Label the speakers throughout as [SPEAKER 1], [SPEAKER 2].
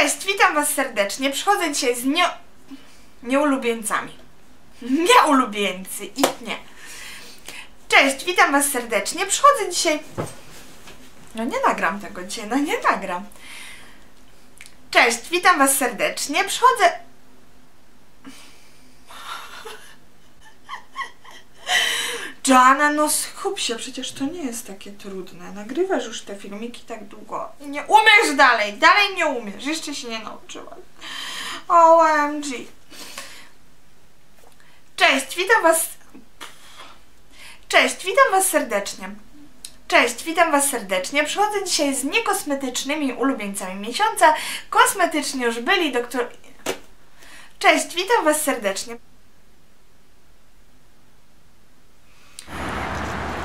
[SPEAKER 1] Cześć, witam Was serdecznie. Przychodzę dzisiaj z nie... nieulubieńcami. Nieulubieńcy, ich nie. Cześć, witam Was serdecznie. Przychodzę dzisiaj... No nie nagram tego dzisiaj, no nie nagram. Cześć, witam Was serdecznie. Przychodzę... Joanna, no skup się, przecież to nie jest takie trudne. Nagrywasz już te filmiki tak długo i nie umiesz dalej, dalej nie umiesz, jeszcze się nie nauczyłaś. OMG. Cześć, witam was... Cześć, witam was serdecznie. Cześć, witam was serdecznie. Przychodzę dzisiaj z niekosmetycznymi ulubieńcami miesiąca. Kosmetyczni już byli, doktor... Cześć, witam was serdecznie.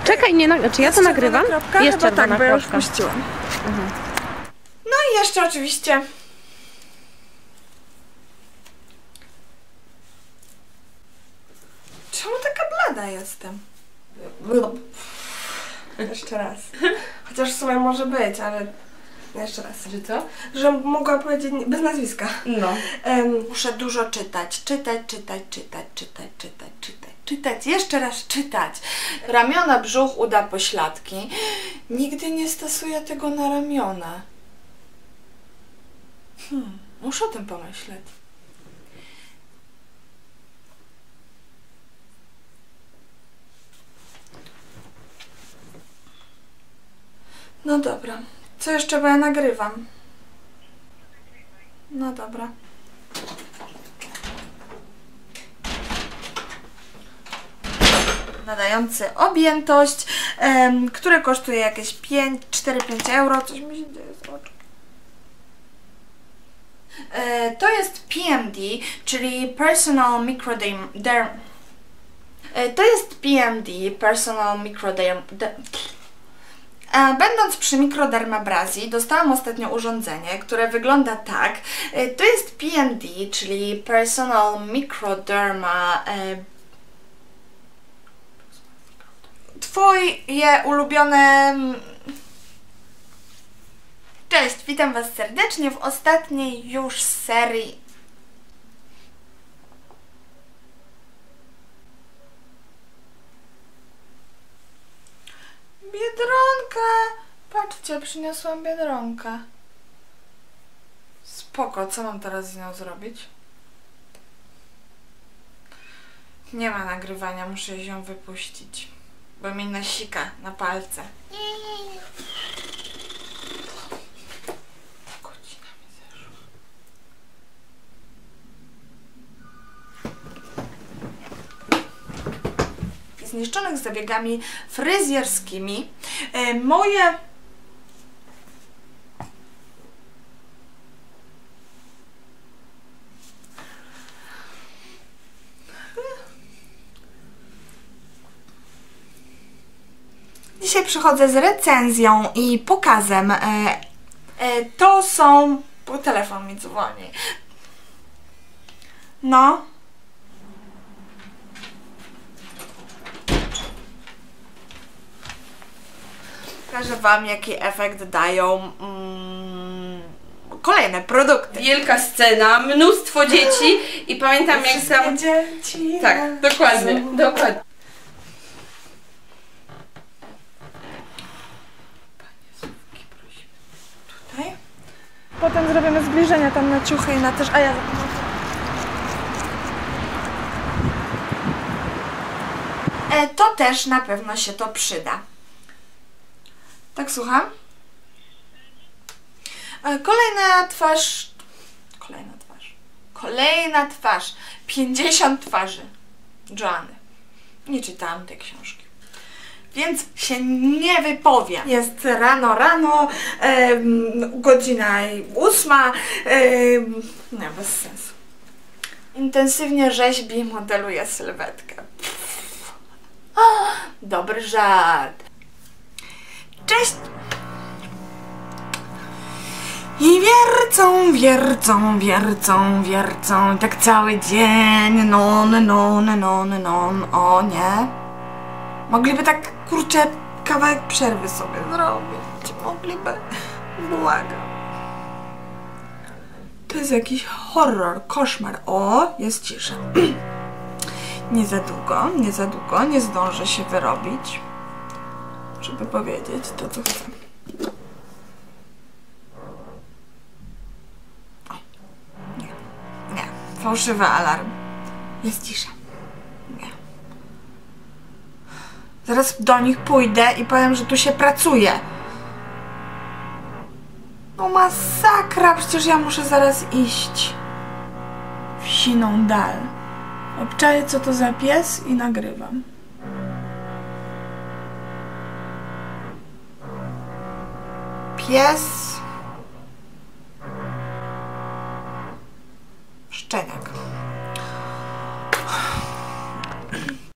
[SPEAKER 2] Czekaj, nie, na... czy ja to nagrywam?
[SPEAKER 1] Kropka?
[SPEAKER 2] Jest
[SPEAKER 1] Chyba tak, bo ja już puściłam. No i jeszcze oczywiście... Czemu taka blada jestem? Jeszcze raz. Chociaż w sumie może być, ale jeszcze raz.
[SPEAKER 3] Że co?
[SPEAKER 1] Że mogłam powiedzieć bez nazwiska.
[SPEAKER 3] No.
[SPEAKER 1] Um, muszę dużo czytać, czytać, czytać, czytać, czytać, czytać, czytać czytać, jeszcze raz czytać. Ramiona, brzuch, uda, pośladki. Nigdy nie stosuję tego na ramiona. Hmm, muszę o tym pomyśleć. No dobra, co jeszcze, bo ja nagrywam. No dobra. Nadający objętość, które kosztuje jakieś 5, 4-5 euro. Coś mi się dzieje z oczkiem. E, to jest PMD, czyli Personal Microderm... Derm, e, to jest PMD, Personal Microderm... De, Będąc przy mikrodermabrazji, dostałam ostatnio urządzenie, które wygląda tak. E, To jest PMD, czyli Personal Microderma. e, Twoje ulubione. mm, Cześć, witam Was serdecznie w ostatniej już serii. Patrzcie, przyniosłam biedronkę. Spoko, co mam teraz z nią zrobić? Nie ma nagrywania, muszę ją wypuścić. Bo mi nasika na palce. Godzina mi zeszła. Zniszczonych zabiegami fryzjerskimi. E, moje Dzisiaj przychodzę z recenzją i pokazem. E, e, to są. Bo telefon mi dzwoni. No. Pokażę Wam, jaki efekt dają mm, kolejne produkty.
[SPEAKER 3] Wielka scena, mnóstwo dzieci i pamiętam jak sam...
[SPEAKER 1] dzieci
[SPEAKER 3] Tak, dokładnie, dokładnie.
[SPEAKER 1] Potem zrobimy zbliżenia tam na ciuchy i na też, a ja e, To też na pewno się to przyda. Tak słucham? E, kolejna twarz. Kolejna twarz. Kolejna twarz. 50 twarzy. Joanny. Nie czytałam tej książki. Więc się nie wypowiem. Jest rano, rano, em, godzina ósma. em, nie, bez sensu. Intensywnie rzeźbi i modeluje sylwetkę. Pff. Dobry żart. Cześć! I wiercą, wiercą, wiercą, wiercą, tak cały dzień, non, non, non, non, o nie. Mogliby tak, kurczę, kawałek przerwy sobie zrobić. Mogliby. Błagam. jest jakiś horror, koszmar. O, jest cisza. nie za długo, nie za długo, nie zdążę się wyrobić, żeby powiedzieć to, co chcę. O, nie, nie, fałszywy alarm. Jest cisza. Nie. Zaraz do nich pójdę i powiem, że tu się pracuje. No masakra, przecież ja muszę zaraz iść w siną dal. Obczaję, co to za pies i nagrywam. Pies